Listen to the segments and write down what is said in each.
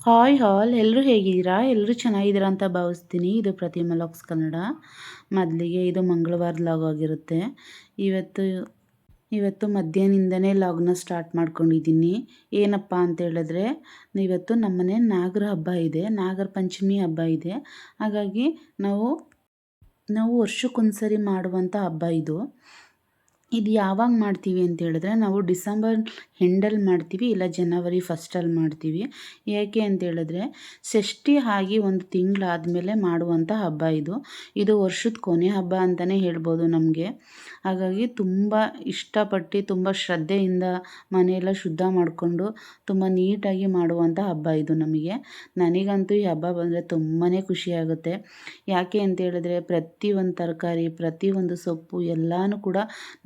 Hi ಹಾಲ್ ಎಲ್ಲರೂ ಹೇಗಿದ್ದೀರಾ? ಎಲ್ಲರೂ ಚೆನ್ನಾಗಿದ್ದೀರಾ ಅಂತ ಭಾವಿಸ್ತೀನಿ. ಇದು ಪ್ರತಿಮಾ ಲಾಗ್ಸ್ ಕನ್ನಡ. ಮೊದಲಿಗೆ ಇದು ಮಂಗಳವಾರ ಲಾಗ್ ಆಗಿರುತ್ತೆ. ಇವತ್ತು ಇವತ್ತು ಮಧ್ಯಾಹ್ನದಿಂದನೇ ಲಾಗ್ನ ಸ್ಟಾರ್ಟ್ ಮಾಡ್ಕೊಂಡಿದ್ದೀನಿ. ಏನಪ್ಪ ಅಂತ ಹೇಳಿದ್ರೆ, ಇವತ್ತು ನಮ್ಮನೆ ನಾಗರ ಹಬ್ಬ ಇದೆ. ನಾಗರ ಪಂಚಮಿ ಹಬ್ಬ ಇದೆ. ಹಾಗಾಗಿ ನಾವು ನಾವು ವರ್ಷಕ್ಕೊಂದ್ಸರಿ ಮಾಡುವಂಥ ಹಬ್ಬ ಇದು. ಇದು ಯಾವಾಗ ಮಾಡ್ತೀವಿ ಅಂತ ಹೇಳಿದ್ರೆ ನಾವು ಡಿಸೆಂಬರ್ ಎಂಡಲ್ಲಿ ಮಾಡ್ತೀವಿ, ಇಲ್ಲ ಜನವರಿ ಫಸ್ಟಲ್ಲಿ ಮಾಡ್ತೀವಿ. ಏಕೆ ಅಂತ ಹೇಳಿದ್ರೆ ಷಷ್ಠಿ ಆಗಿ ಒಂದು ತಿಂಗಳಾದಮೇಲೆ ಮಾಡುವಂಥ ಹಬ್ಬ ಇದು. ಇದು ವರ್ಷದ ಕೊನೆ ಹಬ್ಬ ಅಂತಲೇ ಹೇಳ್ಬೋದು ನಮಗೆ. ಹಾಗಾಗಿ ತುಂಬ ಇಷ್ಟಪಟ್ಟು, ತುಂಬ ಶ್ರದ್ಧೆಯಿಂದ ಮನೆಯೆಲ್ಲ ಶುದ್ಧ ಮಾಡಿಕೊಂಡು ತುಂಬ ನೀಟಾಗಿ ಮಾಡುವಂಥ ಹಬ್ಬ ಇದು ನಮಗೆ. ನನಗಂತೂ ಈ ಹಬ್ಬ ಬಂದರೆ ತುಂಬಾ ಖುಷಿಯಾಗುತ್ತೆ ಯಾಕೆ ಅಂತ ಹೇಳಿದ್ರೆ ಪ್ರತಿಯೊಂದು ತರಕಾರಿ, ಪ್ರತಿಯೊಂದು ಸೊಪ್ಪು ಎಲ್ಲನೂ ಕೂಡ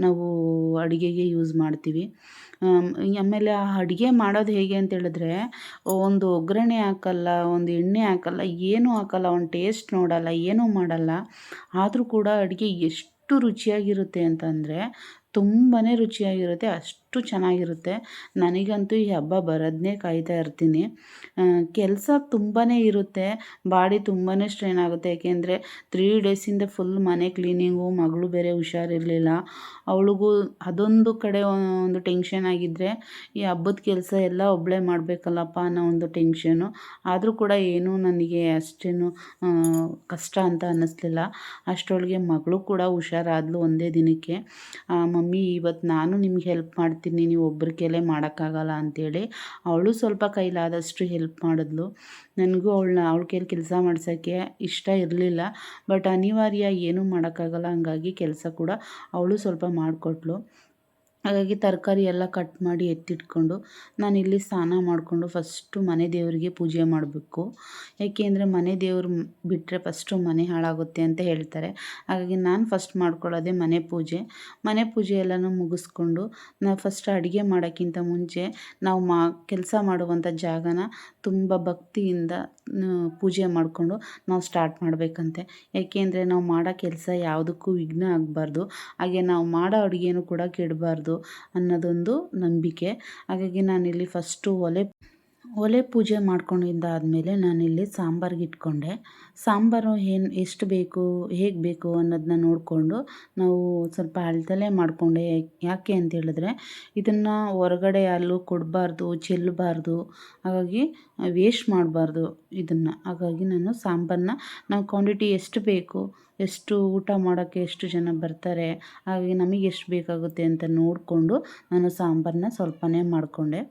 ನಾವು ಅಡುಗೆಗೆ ಯೂಸ್ ಮಾಡ್ತೀವಿ. ಆಮೇಲೆ ಆ ಅಡುಗೆ ಮಾಡೋದು ಹೇಗೆ ಅಂತ ಹೇಳಿದ್ರೆ, ಒಂದು ಒಗ್ಗರಣೆ ಹಾಕಲ್ಲ, ಒಂದು ಎಣ್ಣೆ ಹಾಕಲ್ಲ, ಏನೂ ಹಾಕಲ್ಲ, ಒಂದು ಟೇಸ್ಟ್ ನೋಡಲ್ಲ, ಏನೂ ಮಾಡಲ್ಲ, ಆದರೂ ಕೂಡ ಅಡುಗೆ ಎಷ್ಟು ರುಚಿಯಾಗಿರುತ್ತೆ ಅಂತಂದರೆ ತುಂಬಾ ರುಚಿಯಾಗಿರುತ್ತೆ, ಅಷ್ಟು ಚೆನ್ನಾಗಿರುತ್ತೆ. ನನಗಂತೂ ಈ ಹಬ್ಬ ಬರೋದನ್ನೇ ಕಾಯ್ತಾ ಇರ್ತೀನಿ. ಕೆಲಸ ತುಂಬಾ ಇರುತ್ತೆ, ಬಾಡಿ ತುಂಬಾ ಸ್ಟ್ರೈನ್ ಆಗುತ್ತೆ, ಯಾಕೆಂದರೆ ತ್ರೀ ಡೇಸಿಂದ ಫುಲ್ ಮನೆ ಕ್ಲೀನಿಂಗು ಮಗಳು ಬೇರೆ ಹುಷಾರಿರಲಿಲ್ಲ. ಅವಳಿಗೂ ಅದೊಂದು ಕಡೆ ಒಂದು ಟೆನ್ಷನ್ ಆಗಿದ್ದರೆ ಈ ಹಬ್ಬದ ಕೆಲಸ ಎಲ್ಲ ಒಬ್ಬಳೇ ಮಾಡಬೇಕಲ್ಲಪ್ಪ ಅನ್ನೋ ಒಂದು ಟೆನ್ಷನು. ಆದರೂ ಕೂಡ ಏನೂ ನನಗೆ ಅಷ್ಟೇನು ಕಷ್ಟ ಅಂತ ಅನ್ನಿಸ್ಲಿಲ್ಲ. ಅಷ್ಟರೊಳಗೆ ಮಗಳು ಕೂಡ ಹುಷಾರಾದ್ಲು ಒಂದೇ ದಿನಕ್ಕೆ. ಮಮ್ಮಿ ಇವತ್ತು ನಾನು ನಿಮ್ಗೆ ಹೆಲ್ಪ್ ಮಾಡ್ತೀನಿ. ನೀವು ಒಬ್ಬರ ಕೆಲೆ ಮಾಡೋಕ್ಕಾಗಲ್ಲ ಅಂತೇಳಿ ಅವಳು ಸ್ವಲ್ಪ ಕೈಲಾದಷ್ಟು ಹೆಲ್ಪ್ ಮಾಡಿದ್ಲು. ನನಗೂ ಅವಳನ್ನ ಅವಳ ಕೈಲಿ, ಕೆಲಸ ಮಾಡ್ಸೋಕ್ಕೆ ಇಷ್ಟ ಇರಲಿಲ್ಲ. ಬಟ್ ಅನಿವಾರ್ಯ ಏನೂ ಮಾಡೋಕ್ಕಾಗಲ್ಲ. ಹಂಗಾಗಿ ಕೆಲಸ ಕೂಡ ಅವಳು ಸ್ವಲ್ಪ ಮಾಡಿಕೊಟ್ಲು. ಹಾಗಾಗಿ ತರಕಾರಿ ಎಲ್ಲ ಕಟ್ ಮಾಡಿ ಎತ್ತಿಟ್ಕೊಂಡು ನಾನಿಲ್ಲಿ ಸ್ನಾನ ಮಾಡಿಕೊಂಡು ಫಸ್ಟು ಮನೆ ದೇವರಿಗೆ ಪೂಜೆ ಮಾಡಬೇಕು. ಯಾಕೆ ಅಂದರೆ ಮನೆ ದೇವ್ರು ಬಿಟ್ಟರೆ ಫಸ್ಟು ಮನೆ ಹಾಳಾಗುತ್ತೆ ಅಂತ ಹೇಳ್ತಾರೆ. ಹಾಗಾಗಿ ನಾನು ಫಸ್ಟ್ ಮಾಡ್ಕೊಳ್ಳೋದೇ ಮನೆ ಪೂಜೆ. ಮನೆ ಪೂಜೆ ಎಲ್ಲನೂ ಮುಗಿಸ್ಕೊಂಡು ನಾನು ಫಸ್ಟ್ ಅಡುಗೆ ಮಾಡೋಕ್ಕಿಂತ ಮುಂಚೆ ನಾವು ಮಾ ಕೆಲಸ ಮಾಡುವಂಥ ಜಾಗನ ತುಂಬ ಭಕ್ತಿಯಿಂದ ಪೂಜೆ ಮಾಡಿಕೊಂಡು ನಾವು ಸ್ಟಾರ್ಟ್ ಮಾಡಬೇಕಂತೆ. ಏಕೆಂದರೆ ನಾವು ಮಾಡೋ ಕೆಲಸ ಯಾವುದಕ್ಕೂ ವಿಘ್ನ ಆಗಬಾರ್ದು. ಹಾಗೆ ನಾವು ಮಾಡೋ ಅಡುಗೆನೂ ಕೂಡ ಕೆಡಬಾರ್ದು ಅನ್ನೋದೊಂದು ನಂಬಿಕೆ. ಹಾಗಾಗಿ ನಾನಿಲ್ಲಿ ಫಸ್ಟು ಒಲೆ ಒಲೆ ಪೂಜೆ ಮಾಡ್ಕೊಂಡಿದ್ದಾದಮೇಲೆ ನಾನಿಲ್ಲಿ ಸಾಂಬಾರಿಗೆ ಇಟ್ಕೊಂಡೆ. ಸಾಂಬಾರು ಏನು ಎಷ್ಟು ಬೇಕು, ಹೇಗೆ ಬೇಕು ಅನ್ನೋದನ್ನ ನೋಡಿಕೊಂಡು ನಾವು ಸ್ವಲ್ಪ ಅಳ್ತಲೇ ಮಾಡಿಕೊಂಡೆ. ಯಾಕೆ ಅಂತ ಹೇಳಿದ್ರೆ ಇದನ್ನು ಹೊರಗಡೆ ಅಲ್ಲೂ ಕೊಡಬಾರ್ದು ಚೆಲ್ಲಬಾರ್ದು ಹಾಗಾಗಿ ವೇಸ್ಟ್ ಮಾಡಬಾರ್ದು ಇದನ್ನು. ಹಾಗಾಗಿ ನಾನು ಸಾಂಬಾರನ್ನ ನಾವು ಕ್ವಾಂಟಿಟಿ ಎಷ್ಟು ಬೇಕು, ಎಷ್ಟು ಊಟ ಮಾಡೋಕ್ಕೆ ಎಷ್ಟು ಜನ ಬರ್ತಾರೆ, ಹಾಗಾಗಿ ನಮಗೆ ಎಷ್ಟು ಬೇಕಾಗುತ್ತೆ ಅಂತ ನೋಡಿಕೊಂಡು ನಾನು ಸಾಂಬಾರನ್ನ ಸ್ವಲ್ಪನೇ ಮಾಡಿಕೊಂಡೆ.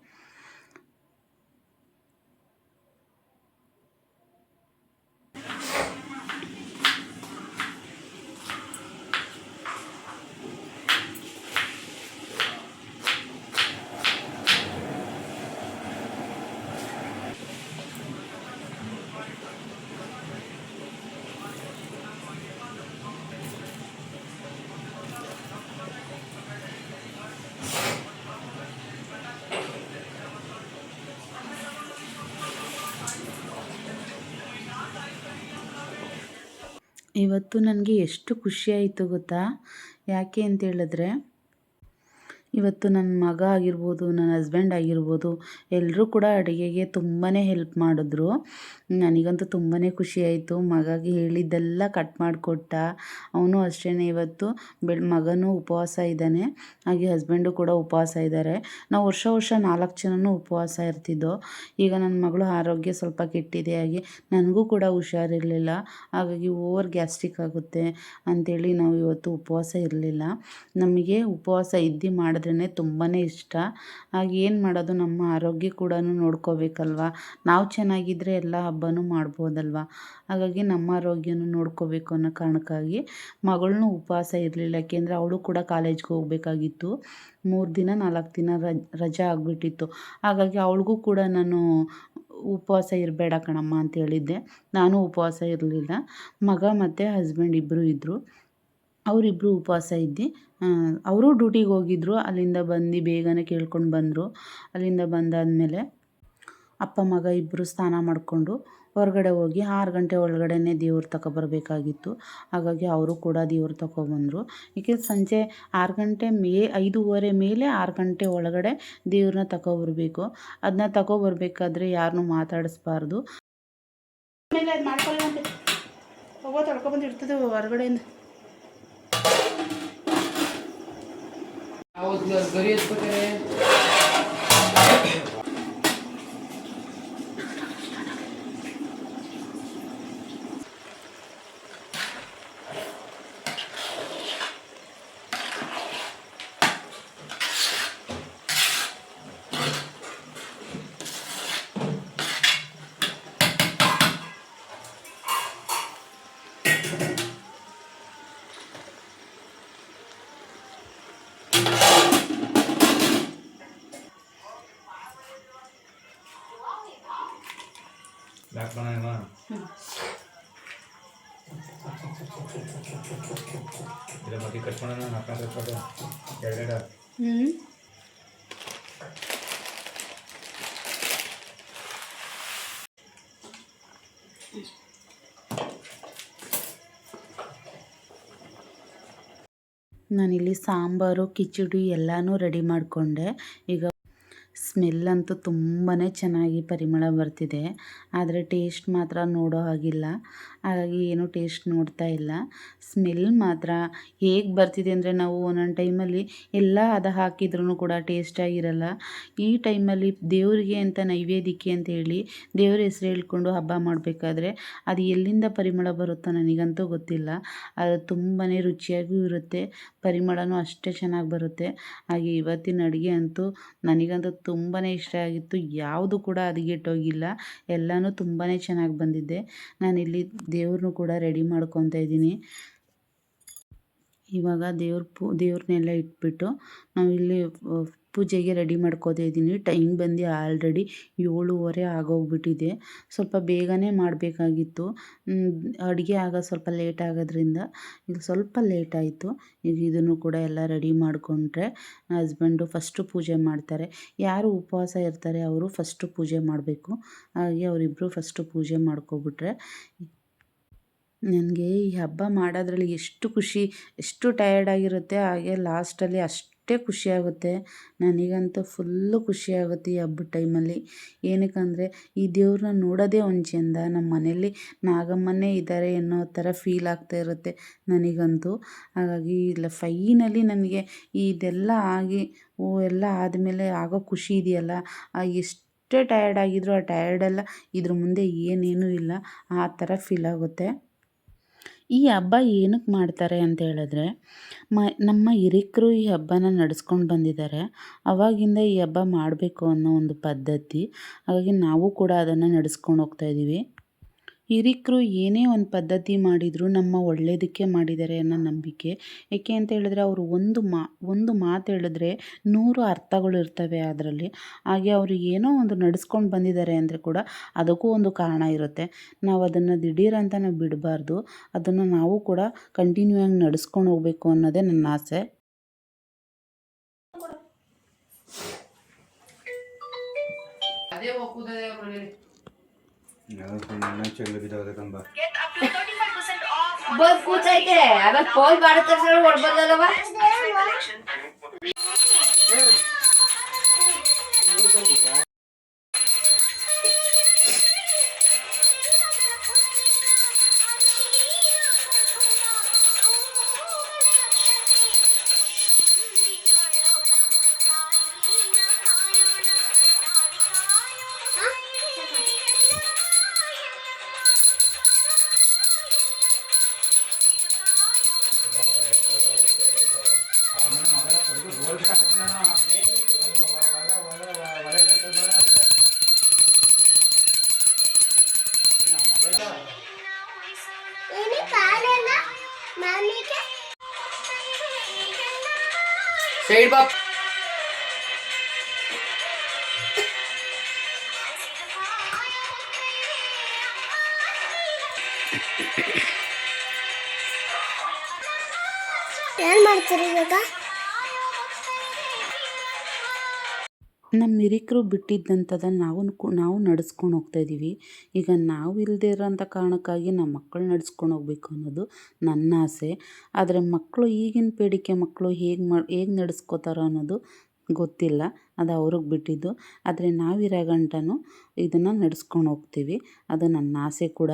ಇವತ್ತು ನನಗೆ ಎಷ್ಟು ಖುಷಿಯಾಯಿತು ಗೊತ್ತಾ? ಯಾಕೆ ಅಂತ ಹೇಳಿದ್ರೆ ಇವತ್ತು ನನ್ನ ಮಗ ಆಗಿರ್ಬೋದು, ನನ್ನ ಹಸ್ಬೆಂಡ್ ಆಗಿರ್ಬೋದು ಎಲ್ಲರೂ ಕೂಡ ಅಡುಗೆಗೆ ತುಂಬಾ ಹೆಲ್ಪ್ ಮಾಡಿದ್ರು. ನನಗಂತೂ ತುಂಬಾ ಖುಷಿಯಾಯಿತು ಮಗಗೆ ಹೇಳಿದ್ದೆಲ್ಲ ಕಟ್ ಮಾಡಿಕೊಟ್ಟ. ಅವನು ಅಷ್ಟೇ ಇವತ್ತು ಬೆಳ್, ಮಗನೂ ಉಪವಾಸ ಇದ್ದಾನೆ. ಹಾಗೆ ಹಸ್ಬೆಂಡು ಕೂಡ ಉಪವಾಸ ಇದ್ದಾರೆ. ನಾವು ವರ್ಷ ವರ್ಷ ನಾಲ್ಕು ಜನನೂ ಉಪವಾಸ ಇರ್ತಿದ್ದೋ ಈಗ ನನ್ನ ಮಗಳು ಆರೋಗ್ಯ ಸ್ವಲ್ಪ ಕೆಟ್ಟಿದೆ. ಹಾಗೆ ನನಗೂ ಕೂಡ ಹುಷಾರಿರಲಿಲ್ಲ. ಹಾಗಾಗಿ ಓವರ್ ಗ್ಯಾಸ್ಟ್ರಿಕ್ ಆಗುತ್ತೆ ಅಂಥೇಳಿ ನಾವು ಇವತ್ತು ಉಪವಾಸ ಇರಲಿಲ್ಲ. ನಮಗೆ ಉಪವಾಸ ಇದ್ದು ಮಾಡಿದ್ರೆ ಮಾಡಿದ್ರೇ ತುಂಬಾ ಇಷ್ಟ. ಆಗ ಏನು ಮಾಡೋದು? ನಮ್ಮ ಆರೋಗ್ಯ ಕೂಡ ನೋಡ್ಕೋಬೇಕಲ್ವ? ನಾವು ಚೆನ್ನಾಗಿದ್ದರೆ ಎಲ್ಲ ಹಬ್ಬನೂ ಮಾಡ್ಬೋದಲ್ವ? ಹಾಗಾಗಿ ನಮ್ಮ ಆರೋಗ್ಯನೂ ನೋಡ್ಕೋಬೇಕು ಅನ್ನೋ ಕಾರಣಕ್ಕಾಗಿ ಮಗಳನ್ನೂ ಉಪವಾಸ ಇರಲಿಲ್ಲ. ಯಾಕೆಂದರೆ ಅವಳು ಕೂಡ ಕಾಲೇಜ್ಗೆ ಹೋಗಬೇಕಾಗಿತ್ತು. ಮೂರು ದಿನ, ನಾಲ್ಕು ದಿನ ರಜಾ ಆಗಿಬಿಟ್ಟಿತ್ತು. ಹಾಗಾಗಿ ಅವಳಿಗೂ ಕೂಡ ನಾನು ಉಪವಾಸ ಇರಬೇಡ ಕಣಮ್ಮ ಅಂತ ಹೇಳಿದ್ದೆ. ನಾನು ಉಪವಾಸ ಇರಲಿಲ್ಲ. ಮಗ ಮತ್ತು ಹಸ್ಬೆಂಡ್ ಇಬ್ಬರೂ ಇದ್ದರು ಅವರಿಬ್ಬರು ಉಪವಾಸ ಇದ್ದು. ಅವರು ಡ್ಯೂಟಿಗೆ ಹೋಗಿದ್ರು. ಅಲ್ಲಿಂದ ಬಂದು ಬೇಗನೆ ಕೇಳ್ಕೊಂಡು ಬಂದರು. ಅಲ್ಲಿಂದ ಬಂದಾದಮೇಲೆ ಅಪ್ಪ, ಮಗ ಇಬ್ಬರು ಸ್ನಾನ ಮಾಡಿಕೊಂಡು ಹೊರಗಡೆ ಹೋಗಿ ಆರು ಗಂಟೆ ಒಳಗಡೆನೇ ದೇವ್ರು ತಗೊಬರ್ಬೇಕಾಗಿತ್ತು ಹಾಗಾಗಿ ಅವರು ಕೂಡ ದೇವ್ರು ತಗೊಬಂದರು ಏಕೆ ಸಂಜೆ ಆರು ಗಂಟೆ ಮೇ, ಐದೂವರೆ ಮೇಲೆ ಆರು ಗಂಟೆ ಒಳಗಡೆ ದೇವ್ರನ್ನ ತಗೊಬರ್ಬೇಕು ಅದನ್ನ ತಗೊಬರ್ಬೇಕಾದ್ರೆ ಯಾರನ್ನೂ ಮಾತಾಡಿಸ್ಬಾರ್ದು. ಹೊರಗಡೆಯಿಂದ. આવો ઘરે જ પકડે ಎರಡೆರಡು ಹ್ಞೂ ನಾನಿಲ್ಲಿ ಸಾಂಬಾರು, ಕಿಚಡಿ ಎಲ್ಲನೂ ರೆಡಿ ಮಾಡಿಕೊಂಡೆ. ಈಗ ಸ್ಮೆಲ್ ಅಂತೂ ತುಂಬಾ ಚೆನ್ನಾಗಿ ಪರಿಮಳ ಬರ್ತಿದೆ. ಆದರೆ ಟೇಸ್ಟ್ ಮಾತ್ರ ನೋಡೋ ಹಾಗಿಲ್ಲ. ಹಾಗಾಗಿ ಏನೂ ಟೇಸ್ಟ್ ನೋಡ್ತಾ ಇಲ್ಲ. ಸ್ಮೆಲ್ ಮಾತ್ರ ಹೇಗೆ ಬರ್ತಿದೆ ಅಂದರೆ ನಾವು ಒಂದೊಂದು ಟೈಮಲ್ಲಿ ಎಲ್ಲ ಅದು ಹಾಕಿದ್ರೂ ಕೂಡ ಟೇಸ್ಟಾಗಿರಲ್ಲ ಈ ಟೈಮಲ್ಲಿ ದೇವರಿಗೆ ಅಂತ ನೈವೇದ್ಯಕ್ಕೆ ಅಂತ ಹೇಳಿ ದೇವ್ರ ಹೆಸರು ಹೇಳ್ಕೊಂಡು ಹಬ್ಬ ಮಾಡಬೇಕಾದ್ರೆ ಅದು ಎಲ್ಲಿಂದ ಪರಿಮಳ ಬರುತ್ತೋ ನನಗಂತೂ ಗೊತ್ತಿಲ್ಲ. ಅದು ತುಂಬಾ ರುಚಿಯಾಗೂ ಇರುತ್ತೆ, ಪರಿಮಳನೂ ಅಷ್ಟೇ ಚೆನ್ನಾಗಿ ಬರುತ್ತೆ. ಹಾಗೆ ಇವತ್ತಿನ ಅಡುಗೆ ಅಂತೂ ನನಗಂತೂ ತುಂಬಾ ಇಷ್ಟ ಆಗಿತ್ತು. ಯಾವುದು ಕೂಡ ಹದಗೆಟ್ಟೋಗಿಲ್ಲ ಎಲ್ಲನೂ ತುಂಬಾ ಚೆನ್ನಾಗಿ ಬಂದಿದೆ. ನಾನಿಲ್ಲಿ ದೇವ್ರನ್ನೂ ಕೂಡ ರೆಡಿ ಮಾಡ್ಕೊತಾ ಇದ್ದೀನಿ. ಇವಾಗ ದೇವ್ರ ಪೂ, ದೇವ್ರನ್ನೆಲ್ಲ ಇಟ್ಬಿಟ್ಟು ನಾವಿಲ್ಲಿ ಪೂಜೆಗೆ ರೆಡಿ ಮಾಡ್ಕೋತಾ ಇದ್ದೀನಿ. ಟೈಮ್ ಬಂದು ಆಲ್ರೆಡಿ ಏಳುವರೆ ಆಗೋಗ್ಬಿಟ್ಟಿದೆ. ಸ್ವಲ್ಪ ಬೇಗನೆ ಮಾಡಬೇಕಾಗಿತ್ತು. ಅಡುಗೆ ಆಗ ಸ್ವಲ್ಪ ಲೇಟ್ ಆಗೋದ್ರಿಂದ ಈಗ ಸ್ವಲ್ಪ ಲೇಟ್ ಆಯಿತು. ಈಗ ಇದನ್ನು ಕೂಡ ಎಲ್ಲ ರೆಡಿ ಮಾಡಿಕೊಂಡ್ರೆ ಹಸ್ಬೆಂಡು ಫಸ್ಟು ಪೂಜೆ ಮಾಡ್ತಾರೆ. ಯಾರು ಉಪವಾಸ ಇರ್ತಾರೆ, ಅವರು ಫಸ್ಟು ಪೂಜೆ ಮಾಡಬೇಕು. ಹಾಗೆ ಅವರಿಬ್ಬರು ಫಸ್ಟು ಪೂಜೆ ಮಾಡ್ಕೊಬಿಟ್ರೆ ನನಗೆ ಈ ಹಬ್ಬ ಮಾಡೋದ್ರಲ್ಲಿ ಎಷ್ಟು ಖುಷಿ, ಎಷ್ಟು ಟಯರ್ಡ್ ಆಗಿರುತ್ತೆ, ಹಾಗೆ ಲಾಸ್ಟಲ್ಲಿ ಅಷ್ಟೇ ಖುಷಿಯಾಗುತ್ತೆ ನನಗಂತೂ ಫುಲ್ಲು ಖುಷಿಯಾಗುತ್ತೆ ಈ ಹಬ್ಬದ ಟೈಮಲ್ಲಿ ಏನಕ್ಕಂದರೆ ಈ ದೇವ್ರನ್ನ ನೋಡೋದೇ ಒಂದು ಚೆಂದ. ನಮ್ಮ ಮನೇಲಿ ನಾಗಮ್ಮನೇ ಇದ್ದಾರೆ ಅನ್ನೋ ಥರ ಫೀಲ್ ಆಗ್ತಾ ಇರುತ್ತೆ ನನಗಂತೂ. ಹಾಗಾಗಿ ಇಲ್ಲ ಫೈನಲಿ ನನಗೆ ಇದೆಲ್ಲ ಆಗಿ, ಓ, ಎಲ್ಲ ಆದಮೇಲೆ ಆಗೋ ಖುಷಿ ಇದೆಯಲ್ಲ. ಎಷ್ಟೇ ಟಯರ್ಡ್ ಆಗಿದ್ರು, ಆ ಟಯರ್ಡೆಲ್ಲ ಇದ್ರ ಮುಂದೆ ಏನೇನೂ ಇಲ್ಲ, ಆ ಥರ ಫೀಲ್ ಆಗುತ್ತೆ. ಈ ಹಬ್ಬ ಏನಕ್ಕೆ ಮಾಡ್ತಾರೆ ಅಂತ ಹೇಳಿದ್ರೆ, ಮ, ನಮ್ಮ ಹಿರಿಕರು ಈ ಹಬ್ಬನ ನಡೆಸ್ಕೊಂಡು ಬಂದಿದ್ದಾರೆ ಅವಾಗಿಂದ ಈ ಹಬ್ಬ ಮಾಡಬೇಕು ಅನ್ನೋ ಒಂದು ಪದ್ಧತಿ, ಹಾಗಾಗಿ ನಾವು ಕೂಡ ಅದನ್ನು ನಡೆಸ್ಕೊಂಡು ಹೋಗ್ತಾ ಇದ್ದೀವಿ ಹಿರಿಕರು ಏನೇ ಒಂದು ಪದ್ಧತಿ ಮಾಡಿದರೂ ನಮ್ಮ ಒಳ್ಳೆಯದಕ್ಕೆ ಮಾಡಿದ್ದಾರೆ ಅನ್ನೋ ನಂಬಿಕೆ. ಏಕೆ ಅಂತ ಹೇಳಿದ್ರೆ ಅವರು ಒಂದು ಮಾ, ಒಂದು ಮಾತು ಹೇಳಿದ್ರೆ ನೂರು ಅರ್ಥಗಳು ಇರ್ತವೆ ಅದರಲ್ಲಿ. ಹಾಗೆ ಅವರು ಏನೋ ಒಂದು ನಡೆಸ್ಕೊಂಡು ಬಂದಿದ್ದಾರೆ ಅಂದರೆ ಕೂಡ ಅದಕ್ಕೂ ಒಂದು ಕಾರಣ ಇರುತ್ತೆ. ನಾವು ಅದನ್ನು ದಿಢೀರಂತ ನಾವು ಬಿಡಬಾರ್ದು. ಅದನ್ನು ನಾವು ಕೂಡ ಕಂಟಿನ್ಯೂ ಆಗಿ ನಡೆಸ್ಕೊಂಡು ಹೋಗಬೇಕು ಅನ್ನೋದೇ ನನ್ನ ಆಸೆ. ಅದೇ ಒಪ್ಪುತ್ತದೆ ಅವ್ರ ಮನೇಲಿ ಚೆಲ್ಲು ಬಿದ್ದೋದೆ ಕಂಬ ಬಂದ್ ಕೂತೈತೆ ಆಮೇಲೆ ಫೋನ್ ಮಾಡೋ ತಕ್ಷಣ ನಮ್ಮ ಹಿರಿಕರು ಬಿಟ್ಟಿದ್ದಂಥದ್ದನ್ನು ನಾವು ನಾವು ನಡೆಸ್ಕೊಂಡು ಹೋಗ್ತಾ ಇದ್ದೀವಿ. ಈಗ ನಾವು ಇಲ್ಲದೇ ಇರೋಂಥ ಕಾರಣಕ್ಕಾಗಿ ನಮ್ಮ ಮಕ್ಕಳು ನಡೆಸ್ಕೊಂಡು ಹೋಗ್ಬೇಕು ಅನ್ನೋದು ನನ್ನ ಆಸೆ. ಆದರೆ ಮಕ್ಕಳು ಈಗಿನ ಪೀಳಿಗೆ ಮಕ್ಕಳು ಹೇಗೆ ಮಾಡಿ ಹೇಗೆ ನಡೆಸ್ಕೋತಾರೋ ಅನ್ನೋದು ಗೊತ್ತಿಲ್ಲ. ಅದು ಅವ್ರಿಗೆ ಬಿಟ್ಟಿದ್ದು. ಆದರೆ ನಾವಿರೋ ಗಂಟನೂ ಇದನ್ನು ನಡೆಸ್ಕೊಂಡು ಹೋಗ್ತೀವಿ. ಅದು ನನ್ನ ಆಸೆ ಕೂಡ.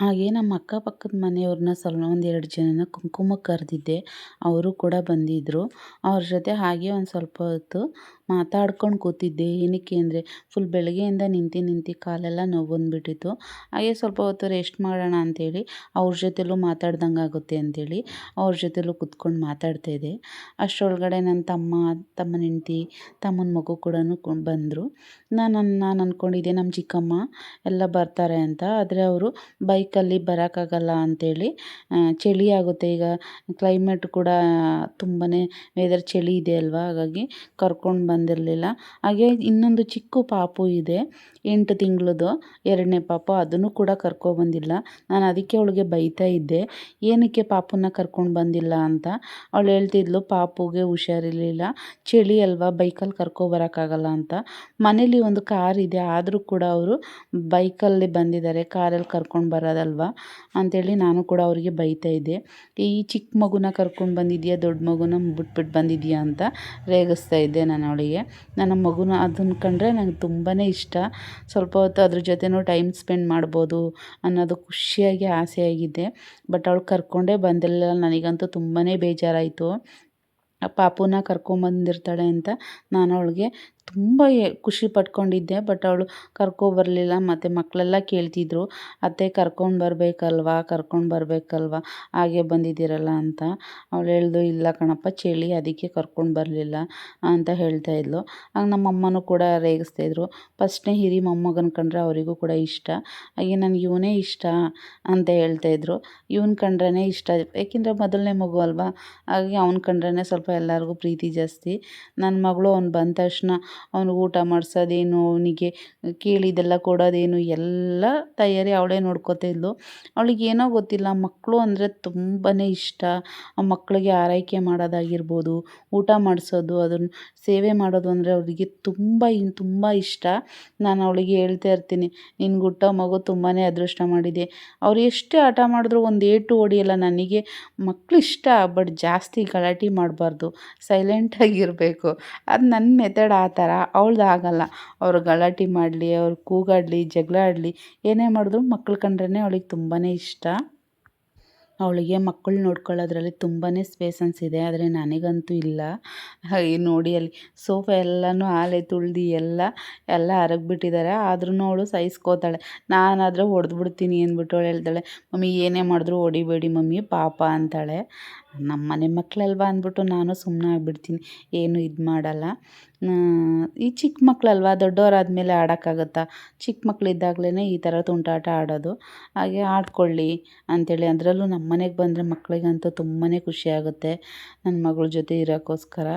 ಹಾಗೆ ನಮ್ಮ ಅಕ್ಕಪಕ್ಕದ ಮನೆಯವ್ರನ್ನ ಸ್ವಲ್ಪ ಎರಡು ಜನನ ಕುಂಕುಮಕ್ಕೆ ಕರೆದಿದ್ದೆ. ಅವರು ಕೂಡ ಬಂದಿದ್ದರು ಅವ್ರ ಜೊತೆ ಹಾಗೆ ಒಂದು ಸ್ವಲ್ಪ ಹೊತ್ತು ಮಾತಾಡ್ಕೊಂಡು ಕೂತಿದ್ದೆ. ಏನಕ್ಕೆ ಅಂದರೆ ಫುಲ್ ಬೆಳಗ್ಗೆಯಿಂದ ನಿಂತು ನಿಂತು ಕಾಲೆಲ್ಲ ನೋವು ಬಂದುಬಿಟ್ಟಿತ್ತು ಹಾಗೆ ಸ್ವಲ್ಪ ಹೊತ್ತು ರೆಸ್ಟ್ ಮಾಡೋಣ ಅಂಥೇಳಿ ಅವ್ರ ಜೊತೆಲೂ ಮಾತಾಡ್ದಂಗೆ ಆಗುತ್ತೆ ಅಂಥೇಳಿ ಅವ್ರ ಜೊತೆಲೂ ಕೂತ್ಕೊಂಡು ಮಾತಾಡ್ತಾಯಿದ್ದೆ ಅಷ್ಟರೊಳಗಡೆ ನನ್ನ ತಮ್ಮ ತಮ್ಮನ ಹೆಂಡತಿ, ತಮ್ಮನ ಮಗು ಕೂಡ ಬಂದರು. ನಾನು ನಾನು ಅಂದ್ಕೊಂಡಿದ್ದೆ ನಮ್ಮ ಚಿಕ್ಕಮ್ಮ ಎಲ್ಲ ಬರ್ತಾರೆ ಅಂತ. ಆದರೆ ಅವರು ಬೈಕಲ್ಲಿ ಬರೋಕ್ಕಾಗಲ್ಲ ಅಂಥೇಳಿ ಚಳಿ ಆಗುತ್ತೆ. ಈಗ ಕ್ಲೈಮೇಟ್ ಕೂಡ ತುಂಬಾ ವೆದರ್ ಚಳಿ ಇದೆ ಅಲ್ವಾ? ಹಾಗಾಗಿ ಕರ್ಕೊಂಡು ಬಂದಿರಲಿಲ್ಲ. ಹಾಗೆ ಇನ್ನೊಂದು ಚಿಕ್ಕ ಪಾಪು ಇದೆ, ಎಂಟು ತಿಂಗಳದು. ಎರಡನೇ ಪಾಪು, ಅದನ್ನು ಕೂಡ ಕರ್ಕೊಬಂದಿಲ್ಲ ನಾನು ಅದಕ್ಕೆ ಅವಳಿಗೆ ಬೈತಾ ಇದ್ದೆ. ಏನಕ್ಕೆ ಪಾಪುನ ಕರ್ಕೊಂಡು ಬಂದಿಲ್ಲ ಅಂತ? ಅವಳು ಹೇಳ್ತಿದ್ಲು, ಪಾಪುಗೆ ಹುಷಾರಿರಲಿಲ್ಲ. ಚಳಿ ಅಲ್ವಾ ಬೈಕಲ್ಲಿ ಕರ್ಕೊಬರೋಕ್ಕಾಗಲ್ಲ ಅಂತ. ಮನೇಲಿ ಒಂದು ಕಾರ್ ಇದೆ, ಆದರೂ ಕೂಡ ಅವರು ಬೈಕಲ್ಲಿ ಬಂದಿದ್ದಾರೆ, ಕಾರಲ್ಲಿ ಕರ್ಕೊಂಡು ಬರೋದಲ್ವಾ ಅಂಥೇಳಿ ನಾನು ಕೂಡ ಅವರಿಗೆ ಬೈತಾ ಇದ್ದೆ. ಈ ಚಿಕ್ಕ ಮಗುನ ಕರ್ಕೊಂಡು ಬಂದಿದ್ಯಾ, ದೊಡ್ಡ ಮಗುನ ಬಿಟ್ಬಿಟ್ಟು ಬಂದಿದ್ಯಾ ಅಂತ ರೇಗಿಸ್ತಾ ಇದ್ದೆ ನಾನು ಅವಳಿಗೆ. ನನ್ನ ಮಗುನ ಅದನ್ನ ಕಂಡ್ರೆ ನಂಗೆ ತುಂಬಾ ಇಷ್ಟ. ಸ್ವಲ್ಪ ಹೊತ್ತು ಅದ್ರ ಜೊತೆನೂ ಟೈಮ್ ಸ್ಪೆಂಡ್ ಮಾಡ್ಬೋದು ಅನ್ನೋದು ಖುಷಿಯಾಗಿ ಆಸೆಯಾಗಿದ್ದೆ ಬಟ್ ಅವಳು ಕರ್ಕೊಂಡೇ ಬಂದಿಲ್ಲ ನನಗಂತೂ ತುಂಬಾ ಬೇಜಾರಾಯಿತು. ಪಾಪುನ ಕರ್ಕೊಂಬಂದಿರ್ತಾಳೆ ಅಂತ ನಾನು ಅವಳಿಗೆ ತುಂಬ ಖುಷಿ ಪಟ್ಕೊಂಡಿದ್ದೆ, ಬಟ್ ಅವಳು ಕರ್ಕೊಬರಲಿಲ್ಲ ಮತ್ತು ಮಕ್ಕಳೆಲ್ಲ ಕೇಳ್ತಿದ್ರು, ಅತ್ತೆ ಕರ್ಕೊಂಡು ಬರಬೇಕಲ್ವಾ ಕರ್ಕೊಂಡು ಬರಬೇಕಲ್ವಾ, ಹಾಗೆ ಬಂದಿದ್ದೀರಲ್ಲ ಅಂತ. ಅವಳು ಹೇಳ್ದು, ಇಲ್ಲ ಕಣಪ್ಪ, ಚಳಿ, ಅದಕ್ಕೆ ಕರ್ಕೊಂಡು ಬರಲಿಲ್ಲ, ಅಂತ ಹೇಳ್ತಾ ಇದ್ಲು. ಆಗ ನಮ್ಮಮ್ಮನೂ ಕೂಡ ರೇಗಿಸ್ತಾಯಿದ್ರು ಫಸ್ಟ್ನೇ ಹಿರಿ ಮೊಮ್ಮಗನ ಕಂಡ್ರೆ ಅವರಿಗೂ ಕೂಡ ಇಷ್ಟ. ಹಾಗೆ ನನಗೆ ಇವನೇ ಇಷ್ಟ ಅಂತ ಹೇಳ್ತಾಯಿದ್ರು ಇವನ್ ಕಂಡ್ರೇ ಇಷ್ಟ ಏಕೆಂದರೆ ಮೊದಲನೇ ಮಗು ಅಲ್ವಾ? ಹಾಗೆ ಅವ್ನು ಕಂಡ್ರೇ ಸ್ವಲ್ಪ ಎಲ್ಲರಿಗೂ ಪ್ರೀತಿ ಜಾಸ್ತಿ. ನನ್ನ ಮಗಳು ಅವ್ನು ಬಂದ ತಕ್ಷಣ ಅವ್ನಿಗೆ ಊಟ ಮಾಡಿಸೋದೇನು, ಅವನಿಗೆ ಕೇಳಿದ್ದೆಲ್ಲ ಕೊಡೋದೇನು ಎಲ್ಲ ತಯಾರಿ ಅವಳೇ ನೋಡ್ಕೋತಿದ್ಲು ಅವಳಿಗೆ ಏನೋ ಗೊತ್ತಿಲ್ಲ, ಮಕ್ಕಳು ಅಂದರೆ ತುಂಬಾ ಇಷ್ಟ. ಮಕ್ಕಳಿಗೆ ಆರೈಕೆ ಮಾಡೋದಾಗಿರ್ಬೋದು, ಊಟ ಮಾಡಿಸೋದು, ಅದನ್ನು ಸೇವೆ ಮಾಡೋದು ಅಂದರೆ ಅವಳಿಗೆ ತುಂಬ ತುಂಬ ಇಷ್ಟ. ನಾನು ಅವಳಿಗೆ ಹೇಳ್ತಾ ಇರ್ತೀನಿ ನಿನ್ಗೆ ಗುಟ್ಟ ಮಗು ತುಂಬಾ ಅದೃಷ್ಟ ಮಾಡಿದೆ. ಅವ್ರು ಎಷ್ಟೇ ಆಟ ಮಾಡಿದ್ರು ಒಂದು ಏಟು ಹೊಡಿಯಲ್ಲ, ನನಗೆ ಮಕ್ಕಳು ಇಷ್ಟ, ಬಟ್ ಜಾಸ್ತಿ ಗಲಾಟೆ ಮಾಡಬಾರ್ದು ಸೈಲೆಂಟಾಗಿರಬೇಕು ಅದು ನನ್ನ ಮೆಥಡ್ ಆ ಅವಳ್ದು ಆಗಲ್ಲ. ಅವ್ರು ಗಲಾಟೆ ಮಾಡಲಿ, ಅವ್ರು ಕೂಗಾಡಲಿ, ಜಗಳ ಆಡಲಿ, ಏನೇ ಮಾಡಿದ್ರು ಮಕ್ಳು ಕಂಡ್ರೇ ಅವಳಿಗೆ ತುಂಬಾ ಇಷ್ಟ. ಅವಳಿಗೆ ಮಕ್ಕಳು ನೋಡ್ಕೊಳ್ಳೋದ್ರಲ್ಲಿ ತುಂಬಾ ಸ್ಪೇಸನ್ಸ್ ಇದೆ ಆದರೆ ನನಗಂತೂ ಇಲ್ಲ. ಹಾಗೆ ನೋಡಿ ಅಲ್ಲಿ ಸೋಫಾ ಎಲ್ಲನೂ ಆಲೆ ತುಳ್ದು ಎಲ್ಲ ಎಲ್ಲ ಅರಗ್ಬಿಟ್ಟಿದ್ದಾರೆ ಆದ್ರೂ ಅವಳು ಸಹಿಸ್ಕೋತಾಳೆ ನಾನಾದರೆ ಹೊಡೆದ್ಬಿಡ್ತೀನಿ ಅಂದ್ಬಿಟ್ಟು ಅವಳು ಹೇಳ್ತಾಳೆ, ಮಮ್ಮಿ ಏನೇ ಮಾಡಿದ್ರು ಹೊಡಿಬೇಡಿ ಮಮ್ಮಿ, ಪಾಪ ಅಂತಾಳೆ. ನಮ್ಮ ಮನೆ ಮಕ್ಕಳಲ್ವಾ ಅಂದ್ಬಿಟ್ಟು ನಾನು ಸುಮ್ಮನೆ ಆಗಿಬಿಡ್ತೀನಿ. ಏನು ಇದು ಮಾಡಲ್ಲ. ಈ ಚಿಕ್ಕ ಮಕ್ಕಳಲ್ವ ದೊಡ್ಡವರಾದ್ಮೇಲೆ ಆಡೋಕ್ಕಾಗತ್ತಾ? ಚಿಕ್ಕ ಮಕ್ಕಳಿದ್ದಾಗಲೇ ಈ ಥರ ತುಂಟಾಟ ಆಡೋದು. ಹಾಗೆ ಆಡ್ಕೊಳ್ಳಿ ಅಂಥೇಳಿ ಅದರಲ್ಲೂ ನಮ್ಮ ಮನೆಗೆ ಬಂದರೆ ಮಕ್ಕಳಿಗಂತೂ ತುಂಬಾ ಖುಷಿಯಾಗುತ್ತೆ ನನ್ನ ಮಗಳ ಜೊತೆ ಇರೋಕ್ಕೋಸ್ಕರ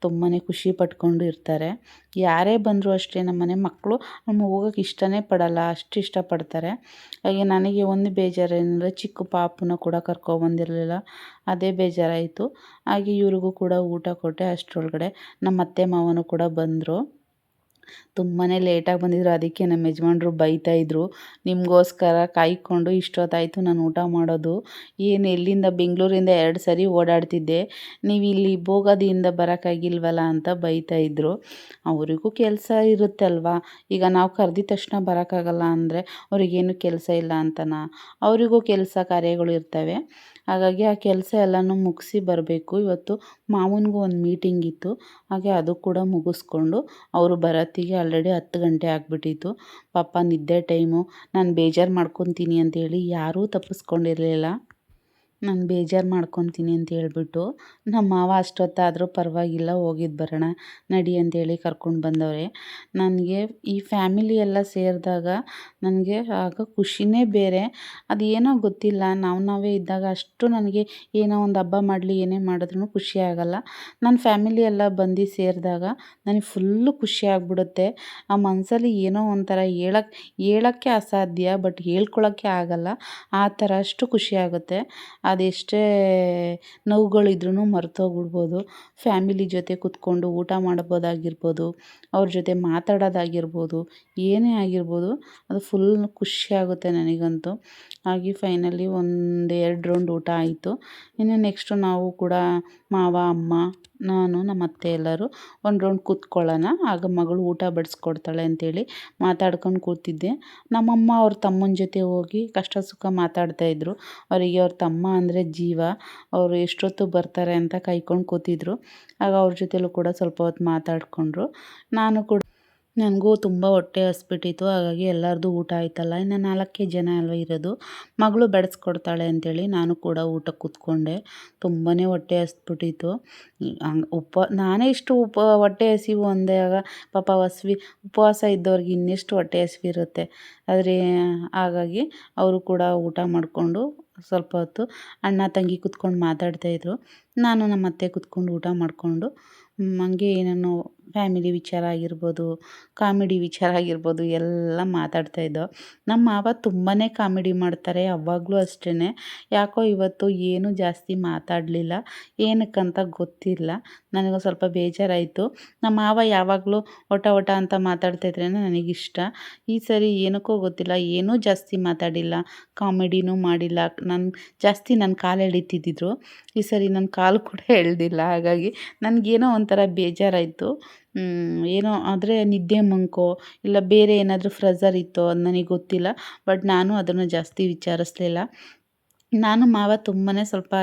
ತುಂಬಾ ಖುಷಿ ಪಟ್ಕೊಂಡು ಇರ್ತಾರೆ. ಯಾರೇ ಬಂದರೂ ಅಷ್ಟೇ ನಮ್ಮ ಮನೆ ಮಕ್ಕಳು ನಮ್ಮ ಹೋಗೋಕೆ ಇಷ್ಟನೇ ಪಡಲ್ಲ. ಅಷ್ಟು ಇಷ್ಟಪಡ್ತಾರೆ. ಹಾಗೆ ನನಗೆ ಒಂದು ಬೇಜಾರೇನಿಲ್ಲ ಚಿಕ್ಕ ಪಾಪುನ ಕೂಡ ಕರ್ಕೊಬಂದಿರಲಿಲ್ಲ ಅದೇ ಬೇಜಾರಾಯಿತು. ಹಾಗೆ ಇವ್ರಿಗೂ ಕೂಡ ಊಟ ಕೊಟ್ಟೆ, ಅಷ್ಟರೊಳಗಡೆ. ನಮ್ಮ ಅತ್ತೆ ಮಾವನೂ ಕೂಡ ಬಂದರು. ತುಂಬಾ ಲೇಟಾಗಿ ಬಂದಿದ್ರು. ಅದಕ್ಕೆ ನಮ್ಮ ಯಜಮಾನ್ರು ಬೈತಾಯಿದ್ರು ನಿಮಗೋಸ್ಕರ ಕಾಯ್ಕೊಂಡು ಇಷ್ಟೊತ್ತಾಯಿತು ನಾನು ಊಟ ಮಾಡೋದು. ಏನು ಎಲ್ಲಿಂದ ಬೆಂಗಳೂರಿಂದ ಎರಡು ಸರಿ ಓಡಾಡ್ತಿದ್ದೆ. ನೀವು ಇಲ್ಲಿ ಭೋಗದಿಯಿಂದ ಬರೋಕ್ಕಾಗಿಲ್ವಲ್ಲ ಅಂತ ಬೈತಾಯಿದ್ರು ಅವರಿಗೂ ಕೆಲಸ ಇರುತ್ತಲ್ವಾ? ಈಗ ನಾವು ಕರೆದಿದ ತಕ್ಷಣ ಬರೋಕ್ಕಾಗಲ್ಲ ಅಂದರೆ ಅವ್ರಿಗೇನು ಕೆಲಸ ಇಲ್ಲ ಅಂತನಾ? ಅವರಿಗೂ ಕೆಲಸ ಕಾರ್ಯಗಳು ಇರ್ತವೆ. ಹಾಗಾಗಿ ಆ ಕೆಲಸ ಎಲ್ಲನೂ ಮುಗಿಸಿ ಬರಬೇಕು. ಇವತ್ತು ಮಾವನಿಗೂ ಒಂದು ಮೀಟಿಂಗ್ ಇತ್ತು. ಹಾಗೆ ಅದು ಕೂಡ ಮುಗಿಸ್ಕೊಂಡು ಅವರು ಬರತ್ತಿಗೆ ಆಲ್ರೆಡಿ ಹತ್ತು ಗಂಟೆ ಆಗಿಬಿಟ್ಟಿತ್ತು. ಪಾಪ ನಿದ್ದೆ ಟೈಮು ನಾನು ಬೇಜಾರು ಮಾಡ್ಕೊತೀನಿ ಅಂತೇಳಿ ಯಾರೂ ತಪ್ಪಿಸ್ಕೊಂಡಿರಲಿಲ್ಲ. ನಾನು ಬೇಜಾರು ಮಾಡ್ಕೊತೀನಿ ಅಂತ ಹೇಳ್ಬಿಟ್ಟು, ನಮ್ಮ ಮಾವ ಅಷ್ಟೊತ್ತಾದರೂ ಪರವಾಗಿಲ್ಲ ಹೋಗಿದ್ದು ಬರೋಣ, ನಡಿ ಅಂತೇಳಿ ಕರ್ಕೊಂಡು ಬಂದವ್ರೆ. ನನಗೆ ಈ ಫ್ಯಾಮಿಲಿ ಎಲ್ಲ ಸೇರಿದಾಗ ನನಗೆ ಆಗ ಖುಷಿನೇ ಬೇರೆ. ಅದು ಏನೋ ಗೊತ್ತಿಲ್ಲ, ನಾವು ನಾವೇ ಇದ್ದಾಗ ಅಷ್ಟು ನನಗೆ ಏನೋ ಒಂದು ಹಬ್ಬ ಮಾಡಲಿ, ಏನೇ ಮಾಡಿದ್ರೂ ಖುಷಿ ಆಗೋಲ್ಲ. ನನ್ನ ಫ್ಯಾಮಿಲಿ ಎಲ್ಲ ಬಂದು ಸೇರಿದಾಗ ನನಗೆ ಫುಲ್ಲು ಖುಷಿ ಆಗಿಬಿಡುತ್ತೆ. ಆ ಮನಸ್ಸಲ್ಲಿ ಏನೋ ಒಂಥರ ಹೇಳಕ್ಕೆ ಹೇಳೋಕ್ಕೆ ಅಸಾಧ್ಯ, ಬಟ್ ಹೇಳ್ಕೊಳ್ಳೋಕ್ಕೆ ಆಗಲ್ಲ. ಆ ಥರ ಅಷ್ಟು ಖುಷಿ ಆಗುತ್ತೆ. ಅದೆಷ್ಟೇ ನೋವುಗಳಿದ್ರೂ ಮರ್ತೋಗ್ಬಿಡ್ಬೋದು. ಫ್ಯಾಮಿಲಿ ಜೊತೆ ಕೂತ್ಕೊಂಡು ಊಟ ಮಾಡ್ಬೋದಾಗಿರ್ಬೋದು, ಅವ್ರ ಜೊತೆ ಮಾತಾಡೋದಾಗಿರ್ಬೋದು, ಏನೇ ಆಗಿರ್ಬೋದು, ಅದು ಫುಲ್ ಖುಷಿ ಆಗುತ್ತೆ ನನಗಂತೂ. ಹಾಗೆ ಫೈನಲಿ ಒಂದು ಎರಡು ರೌಂಡ್ ಊಟ ಆಯಿತು. ಇನ್ನು ನೆಕ್ಸ್ಟು ನಾವು ಕೂಡ ಮಾವ, ಅಮ್ಮ, ನಾನು, ನಮ್ಮ ಅತ್ತೆ ಎಲ್ಲರೂ ಒಂದು ರೌಂಡ್ ಕೂತ್ಕೊಳ್ಳೋಣ. ಆಗ ಮಗಳು ಊಟ ಬಡಿಸ್ಕೊಡ್ತಾಳೆ ಅಂತೇಳಿ ಮಾತಾಡ್ಕೊಂಡು ಕೂತಿದ್ದೆ. ನಮ್ಮಮ್ಮ ಅವ್ರ ತಮ್ಮನ ಜೊತೆ ಹೋಗಿ ಕಷ್ಟ ಸುಖ ಮಾತಾಡ್ತಾಯಿದ್ರು ಅವರಿಗೆ ಅವ್ರ ತಮ್ಮ ಅಂದರೆ ಜೀವ, ಅವರು ಎಷ್ಟೊತ್ತು ಬರ್ತಾರೆ ಅಂತ ಕಾಯ್ಕೊಂಡು ಕೂತಿದ್ರು. ಆಗ ಅವ್ರ ಜೊತೆಲೂ ಕೂಡ ಸ್ವಲ್ಪ ಹೊತ್ತು ಮಾತಾಡಿಕೊಂಡ್ರು. ನಾನು ಕೂಡ ನನಗೂ ತುಂಬ ಹೊಟ್ಟೆ ಹಸ್ಬಿಟ್ಟಿತ್ತು. ಹಾಗಾಗಿ ಎಲ್ಲರದ್ದು ಊಟ ಆಯ್ತಲ್ಲ. ಇನ್ನು ನಾಲ್ಕೇ ಜನ ಅಲ್ವ ಇರೋದು. ಮಗಳು ಬೆಳೆಸ್ಕೊಡ್ತಾಳೆ ಅಂತೇಳಿ ನಾನು ಕೂಡ ಊಟ ಕೂತ್ಕೊಂಡೆ. ತುಂಬಾ ಹೊಟ್ಟೆ ಹಸ್ಬಿಟ್ಟಿತ್ತು. ಉಪ, ನಾನೇ ಇಷ್ಟು ಉಪ, ಹೊಟ್ಟೆ ಹಸಿವು ಅಂದಾಗ ಪಾಪ ಹಸ್ವಿ, ಉಪವಾಸ ಇದ್ದವ್ರಿಗೆ ಇನ್ನೆಷ್ಟು ಹೊಟ್ಟೆ ಹಸಿವಿರುತ್ತೆ. ಆದರೆ ಹಾಗಾಗಿ ಅವರು ಕೂಡ ಊಟ ಮಾಡಿಕೊಂಡು ಸ್ವಲ್ಪ ಹೊತ್ತು ಅಣ್ಣ ತಂಗಿ ಕೂತ್ಕೊಂಡು ಮಾತಾಡ್ತಾಯಿದ್ರು ನಾನು ನಮ್ಮ ಅತ್ತೆ ಕೂತ್ಕೊಂಡು ಊಟ ಮಾಡಿಕೊಂಡು ಹಂಗೆ ಏನೇನೋ ಫ್ಯಾಮಿಲಿ ವಿಚಾರ ಆಗಿರ್ಬೋದು, ಕಾಮಿಡಿ ವಿಚಾರ ಆಗಿರ್ಬೋದು, ಎಲ್ಲ ಮಾತಾಡ್ತಾಯಿದ್ದೋ ನಮ್ಮ ಮಾವ ತುಂಬಾ ಕಾಮಿಡಿ ಮಾಡ್ತಾರೆ, ಯಾವಾಗಲೂ ಅಷ್ಟೇ ಯಾಕೋ ಇವತ್ತು ಏನೂ ಜಾಸ್ತಿ ಮಾತಾಡಲಿಲ್ಲ. ಏನಕ್ಕಂತ ಗೊತ್ತಿಲ್ಲ. ನನಗೆ ಸ್ವಲ್ಪ ಬೇಜಾರಾಯಿತು. ನಮ್ಮ ಮಾವ ಯಾವಾಗಲೂ ಒಟ ಒಟ ಅಂತ ಮಾತಾಡ್ತಾಯಿದ್ರೆ ನನಗಿಷ್ಟ. ಈ ಸರಿ ಏನಕ್ಕೂ ಗೊತ್ತಿಲ್ಲ, ಏನೂ ಜಾಸ್ತಿ ಮಾತಾಡಿಲ್ಲ, ಕಾಮಿಡಿನೂ ಮಾಡಿಲ್ಲ. ನನ್ನ ಜಾಸ್ತಿ ನನ್ನ ಕಾಲು ಎಳಿತಿದ್ದಿದ್ರು. ಈ ಸರಿ ನನ್ನ ಕಾಲು ಕೂಡ ಎಳ್ದಿಲ್ಲ. ಹಾಗಾಗಿ ನನಗೇನೋ ಒಂಥರ ಬೇಜಾರಾಯಿತು. ಏನೋ ಆದರೆ ನಿದ್ದೆ ಮಂಕೋ ಇಲ್ಲ ಬೇರೆ ಏನಾದರೂ ಫ್ರೆಝರ್ ಇತ್ತೋ ಅದು ನನಗೆ ಗೊತ್ತಿಲ್ಲ ಬಟ್ ನಾನು ಅದನ್ನು ಜಾಸ್ತಿ ವಿಚಾರಿಸ್ಲಿಲ್ಲ ನಾನು ಮಾವ ತುಂಬಾ ಸ್ವಲ್ಪ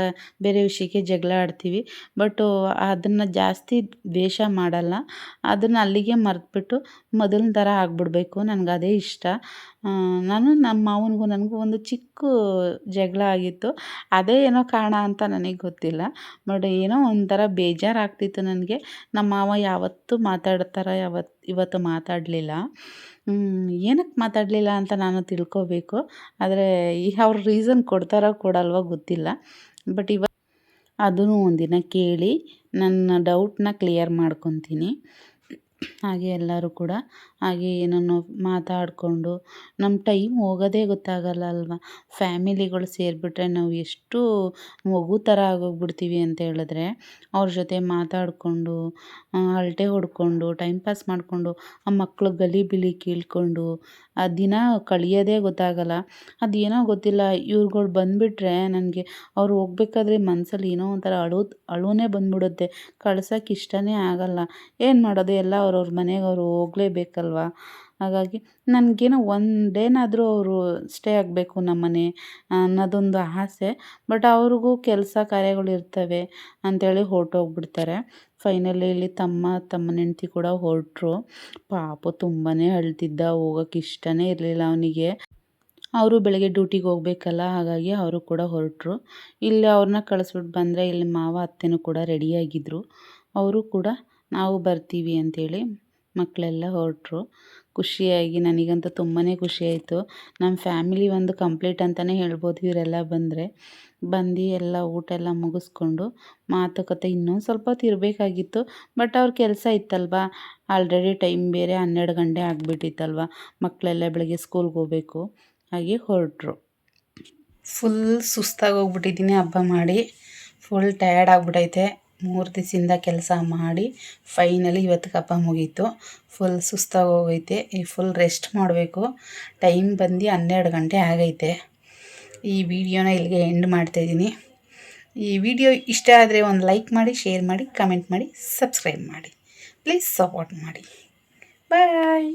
ಬೇರೆ ವಿಷಯಕ್ಕೆ ಜಗಳ ಆಡ್ತೀವಿ ಬಟ್ಟು ಅದನ್ನು ಜಾಸ್ತಿ ದ್ವೇಷ ಮಾಡಲ್ಲ, ಅದನ್ನು ಅಲ್ಲಿಗೆ ಮರೆತ್ಬಿಟ್ಟು ಮೊದಲಿನ ಥರ ಆಗಿಬಿಡ್ಬೇಕು, ನನಗೆ ಅದೇ ಇಷ್ಟ. ನಾನು ನಮ್ಮ ಮಾವನಿಗೂ ನನಗೂ ಒಂದು ಚಿಕ್ಕ ಜಗಳ ಆಗಿತ್ತು. ಅದೇ ಏನೋ ಕಾರಣ ಅಂತ ನನಗೆ ಗೊತ್ತಿಲ್ಲ. ಬಟ್ ಏನೋ ಒಂಥರ ಬೇಜಾರಾಗ್ತಿತ್ತು ನನಗೆ. ನಮ್ಮ ಮಾವ ಯಾವತ್ತೂ ಮಾತಾಡ್ತಾರ ಯಾವತ್ತು ಇವತ್ತು ಮಾತಾಡಲಿಲ್ಲ. ಏನಕ್ಕೆ ಮಾತಾಡಲಿಲ್ಲ ಅಂತ ನಾನು ತಿಳ್ಕೊಬೇಕು. ಆದರೆ ಈ ಅವ್ರ ರೀಸನ್ ಕೊಡ್ತಾರೋ ಕೊಡಲ್ವೋ ಗೊತ್ತಿಲ್ಲ. ಬಟ್ ಇವ ಅದೂ ಒಂದಿನ ಕೇಳಿ ನನ್ನ ಡೌಟ್ನ ಕ್ಲಿಯರ್ ಮಾಡ್ಕೊತೀನಿ. ಹಾಗೆ ಎಲ್ಲರೂ ಕೂಡ ಹಾಗೆ ಏನನ್ನೋ ಮಾತಾಡಿಕೊಂಡು ನಮ್ಮ ಟೈಮ್ ಹೋಗೋದೇ ಗೊತ್ತಾಗಲ್ಲ ಅಲ್ವಾ? ಫ್ಯಾಮಿಲಿಗಳು ಸೇರಿಬಿಟ್ರೆ ನಾವು ಎಷ್ಟು ಮಗು ಥರ ಆಗೋಗ್ಬಿಡ್ತೀವಿ ಅಂತ ಹೇಳಿದ್ರೆ ಅವ್ರ ಜೊತೆ ಮಾತಾಡಿಕೊಂಡು ಹರಟೆ ಹೊಡ್ಕೊಂಡು ಟೈಮ್ ಪಾಸ್ ಮಾಡಿಕೊಂಡು, ಆ ಮಕ್ಕಳು ಗಲಿಬಿಲಿ ಕೀಳ್ಕೊಂಡು, ಆ ದಿನ ಕಳೆಯೋದೇ ಗೊತ್ತಾಗಲ್ಲ. ಅದೇನೋ ಗೊತ್ತಿಲ್ಲ, ಇವ್ರುಗಳು ಬಂದುಬಿಟ್ರೆ ನನಗೆ ಅವ್ರು ಹೋಗ್ಬೇಕಾದ್ರೆ ಮನಸ್ಸಲ್ಲಿ ಏನೋ ಒಂಥರ ಅಳು, ಅಳುನೇ ಬಂದ್ಬಿಡುತ್ತೆ. ಕಳ್ಸೋಕೆ ಇಷ್ಟನೇ ಆಗಲ್ಲ. ಏನು ಮಾಡೋದು? ಎಲ್ಲ ಅವ್ರವ್ರ ಮನೆಗೆ ಅವರು ಹೋಗಲೇಬೇಕಲ್ವ? ಹಾಗಾಗಿ ನನಗೇನೋ ಒಂದೇನಾದರೂ ಅವರು ಸ್ಟೇ ಆಗಬೇಕು ನಮ್ಮನೆ ಅನ್ನೋದೊಂದು ಆಸೆ. ಬಟ್ ಅವ್ರಿಗೂ ಕೆಲಸ ಕಾರ್ಯಗಳು ಇರ್ತವೆ ಅಂಥೇಳಿ ಹೊರ್ಟೋಗ್ಬಿಡ್ತಾರೆ. ಫೈನಲಿ ಇಲ್ಲಿ ತಮ್ಮ ತಮ್ಮ ಹೆಂಡ್ತಿ ಕೂಡ ಹೊರಟರು. ಪಾಪ ತುಂಬಾ ಅಳ್ತಿದ್ದ ಹೋಗೋಕ್ಕೆ ಇಷ್ಟನೇ ಇರಲಿಲ್ಲ ಅವನಿಗೆ. ಅವರು ಬೆಳಗ್ಗೆ ಡ್ಯೂಟಿಗೆ ಹೋಗ್ಬೇಕಲ್ಲ, ಹಾಗಾಗಿ ಅವರು ಕೂಡ ಹೊರಟ್ರು. ಇಲ್ಲಿ ಅವ್ರನ್ನ ಕಳಿಸ್ಬಿಟ್ಟು ಬಂದರೆ ಇಲ್ಲಿ ಮಾವ, ಅತ್ತೆನೂ ಕೂಡ ರೆಡಿಯಾಗಿದ್ದರು ಅವರು ಕೂಡ ನಾವು ಬರ್ತೀವಿ ಅಂತೇಳಿ ಮಕ್ಕಳೆಲ್ಲ ಹೊರಟ್ರು. ಖುಷಿಯಾಗಿ ನನಗಂತೂ ತುಂಬಾ ಖುಷಿಯಾಯಿತು. ನಮ್ಮ ಫ್ಯಾಮಿಲಿ ಒಂದು ಕಂಪ್ಲೀಟ್ ಅಂತಲೇ ಹೇಳ್ಬೋದು ಇವರೆಲ್ಲ ಬಂದರೆ. ಬಂದು ಎಲ್ಲ ಊಟ ಎಲ್ಲ ಮುಗಿಸ್ಕೊಂಡು ಮಾತುಕತೆ ಇನ್ನೊಂದು ಸ್ವಲ್ಪ ಹೊತ್ತು ಇರಬೇಕಾಗಿತ್ತು ಬಟ್ ಅವ್ರ ಕೆಲಸ ಇತ್ತಲ್ವ? ಆಲ್ರೆಡಿ ಟೈಮ್ ಬೇರೆ ಹನ್ನೆರಡು ಗಂಟೆ ಆಗಿಬಿಟ್ಟಿತ್ತಲ್ವ? ಮಕ್ಕಳೆಲ್ಲ ಬೆಳಗ್ಗೆ ಸ್ಕೂಲ್ಗೆ ಹೋಗಬೇಕು. ಹಾಗೆ ಹೊರಟ್ರು. ಫುಲ್ ಸುಸ್ತಾಗಿ ಹೋಗ್ಬಿಟ್ಟಿದ್ದೀನಿ ಹಬ್ಬ ಮಾಡಿ. ಫುಲ್ ಟಯರ್ಡ್ ಆಗಿಬಿಟ್ಟೈತೆ ಮೂರು ದಿವಸದಿಂದ ಕೆಲಸ ಮಾಡಿ ಫೈನಲಿ ಇವತ್ತು ಕಪ್ಪ ಮುಗೀತು. ಫುಲ್ ಸುಸ್ತಾಗಿ ಹೋಗೈತೆ ಈ ಫುಲ್ ರೆಸ್ಟ್ ಮಾಡಬೇಕು. ಟೈಮ್ ಬಂದು ಹನ್ನೆರಡು ಗಂಟೆ ಆಗೈತೆ. ಈ ವಿಡಿಯೋನ ಇಲ್ಲಿಗೆ ಎಂಡ್ ಮಾಡ್ತಾಯಿದ್ದೀನಿ ಈ ವಿಡಿಯೋ ಇಷ್ಟ ಆದರೆ ಒಂದು ಲೈಕ್ ಮಾಡಿ ಶೇರ್ ಮಾಡಿ ಕಮೆಂಟ್ ಮಾಡಿ ಸಬ್ಸ್ಕ್ರೈಬ್ ಮಾಡಿ. ಪ್ಲೀಸ್ ಸಪೋರ್ಟ್ ಮಾಡಿ. ಬಾಯ್